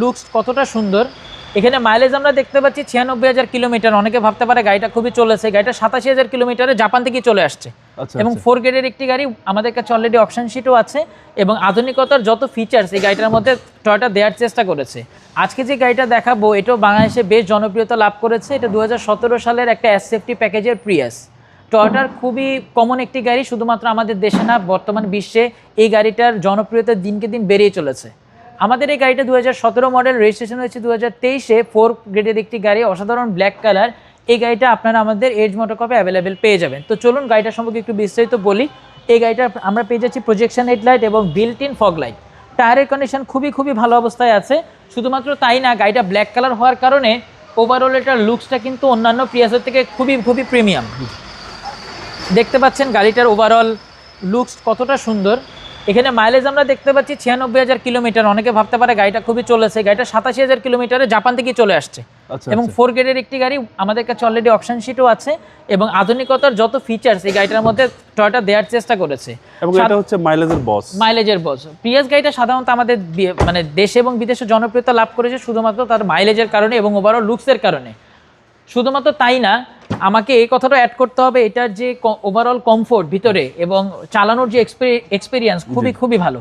Looks কতটা সুন্দর। এখানে মাইলেজ আমরা দেখতে পাচ্ছি ছিয়ানব্বই হাজার কিলোমিটার। অনেকে ভাবতে পারে গাড়িটা খুবই চলেছে। গাড়িটা সাতাশি হাজার কিলোমিটারে জাপান থেকে চলে আসছে। আচ্ছা এবং ফোর গ্রেডের একটি গাড়ি আমাদের কাছে অলরেডি অপশন শিটও আছে। এবং আধুনিকতার যত ফিচার্স এই গাড়িটার মধ্যে টয়টা দেওয়ার চেষ্টা করেছে। আজকে যে গাড়িটা দেখাবো এটাও বাংলাদেশে বেশ জনপ্রিয়তা লাভ করেছে। এটা দু হাজার সতেরো সালের একটা এস সেফটি প্যাকেজের প্রিয়াস টয়টার খুবই কমন একটি গাড়ি শুধুমাত্র আমাদের দেশে না বর্তমান বিশ্বে এই গাড়িটার জনপ্রিয়তা দিনকে দিন বেড়েই চলেছে। আমাদের এই গাড়িটা দু হাজার সতেরো মডেল রেজিস্ট্রেশন হয়েছে দু হাজার তেইশে ফোর গ্রেডের একটি গাড়ি, অসাধারণ ব্ল্যাক কালার এই গাড়িটা আপনারা আমাদের এজ মোটর কপে অ্যাভেলেবেল পেয়ে যাবেন। তো চলুন গাড়িটা সম্পর্কে একটু বিস্তারিত বলি। এই গাড়িটা আমরা পেয়ে যাচ্ছি প্রজেকশন হেডলাইট এবং বিল্ট ইন ফগ লাইট টায়ারের কন্ডিশন খুবই খুবই ভালো অবস্থায় আছে। শুধুমাত্র তাই না, গাড়িটা ব্ল্যাক কালার হওয়ার কারণে ওভারঅল এটার লুকসটা কিন্তু অন্যান্য প্রিয়াসের থেকে খুবই খুবই প্রিমিয়াম দেখতে পাচ্ছেন গাড়িটার ওভারঅল লুকস কতটা সুন্দর। এখানে মাইলেজ আমরা দেখতে পাচ্ছি ছিয়ানব্বই হাজার কিলোমিটার। অনেকে ভাবতে পারে গাড়িটা খুবই চলেছে। গাড়িটা সাতাশি হাজার কিলোমিটারে জাপান থেকে চলে আসছে। আচ্ছা এবং ফোর গ্রেডের একটি গাড়ি আমাদের কাছে অলরেডি অপশন শিটও আছে এবং আধুনিকতার যত ফিচার্স এই গাড়িটার মধ্যে টয়টা দেওয়ার চেষ্টা করেছে। এবং এটা হচ্ছে মাইলেজের বস মাইলেজের বস প্রিয়াস গাড়িটা সাধারণত আমাদের মানে দেশে এবং বিদেশে জনপ্রিয়তা লাভ করেছে শুধুমাত্র তার মাইলেজের কারণে এবং ওভারঅল লুকসের কারণে। শুধুমাত্র তাই না আমাকে এই কথাটা অ্যাড করতে হবে এটার যে ওভারঅল কমফোর্ট ভিতরে এবং চালানোর যে এক্সপিরিয়েন্স খুবই খুবই ভালো।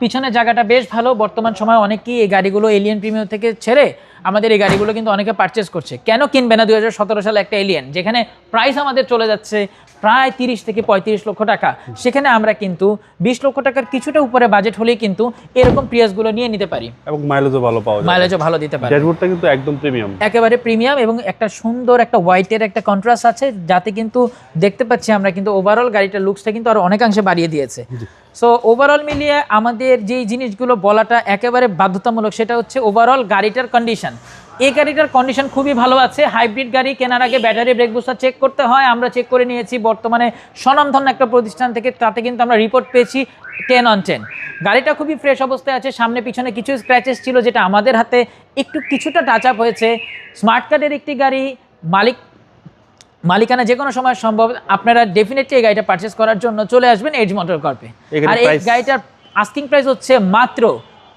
পিছনের জায়গাটা বেশ ভালো বর্তমান সময় অনেকেই এই গাড়িগুলো এলিয়ান প্রিমিয়ার থেকে ছেড়ে আমাদের এই গাড়িগুলো কিন্তু অনেকে পারচেস করছে। কেন কিনবে না? দু হাজার সতেরো সালে একটা এলিয়ান যেখানে প্রাইস আমাদের চলে যাচ্ছে প্রায় তিরিশ থেকে পঁয়ত্রিশ লক্ষ টাকা। সেখানে আমরা কিন্তু বিশ লক্ষ টাকার কিছুটা উপরে বাজেট হলেই কিন্তু এরকম প্রিয়াসগুলো নিয়ে নিতে পারি। এবং মাইলেজও ভালো পাওয়া যায় মাইলেজও ভালো দিতে পারি। ড্যাশবোর্ডটা কিন্তু একদম প্রিমিয়াম একেবারে প্রিমিয়াম এবং একটা সুন্দর একটা হোয়াইটের একটা কন্ট্রাস্ট আছে যাতে কিন্তু দেখতে পাচ্ছি আমরা কিন্তু ওভারঅল গাড়িটার লুকসটা কিন্তু আরও অনেকাংশে বাড়িয়ে দিয়েছে। সো ওভারঅল মিলিয়ে আমাদের যেই জিনিসগুলো বলাটা একেবারে বাধ্যতামূলক সেটা হচ্ছে ওভারঅল গাড়িটার কন্ডিশন এই গাড়িটার কন্ডিশন খুবই ভালো আছে। হাইব্রিড গাড়ি কেনার আগে ব্যাটারি ব্রেক বুস্টার চেক করতে হয়। আমরা চেক করে নিয়েছি বর্তমানে স্বনামধন্য একটা প্রতিষ্ঠান থেকে তাতে কিন্তু আমরা রিপোর্ট পেয়েছি টেন অন টেন গাড়িটা খুবই ফ্রেশ অবস্থায় আছে সামনে পিছনে কিছু স্ক্র্যাচেস ছিল যেটা আমাদের হাতে একটু কিছুটা টাচ আপ হয়েছে। স্মার্ট কার্ডের একটি গাড়ি মালিক মালিকানা যে কোনো সময় সম্ভব। আপনারা ডেফিনেটলি এই গাড়িটা পারচেস করার জন্য চলে আসবেন এজ মোটর কর্পে আর এই গাড়িটার আস্কিং প্রাইস হচ্ছে মাত্র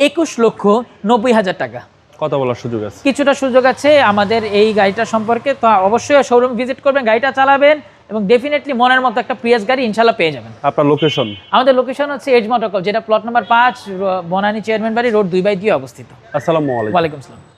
একুশ লক্ষ নব্বই হাজার টাকা। কথা বলার সুযোগ আছে। কিছুটা সুযোগ আছে আমাদের এই গাড়িটা সম্পর্কে। তো অবশ্যই শোরুম ভিজিট করবেন গাড়িটা চালাবেন এবং ডেফিনেটলি মনের মতো একটা প্রিয়াস গাড়ি ইনশাল্লাহ পেয়ে যাবেন। আপনার লোকেশন আমাদের লোকেশন হচ্ছে এজ মোটর যেটা প্লট নাম্বার পাঁচ বনানি বনানী চেয়ারম্যান বাড়ি রোড দুই বাই দিয়ে অবস্থিত। আসসালামু আলাইকুম। ওয়ালাইকুম আসসালাম।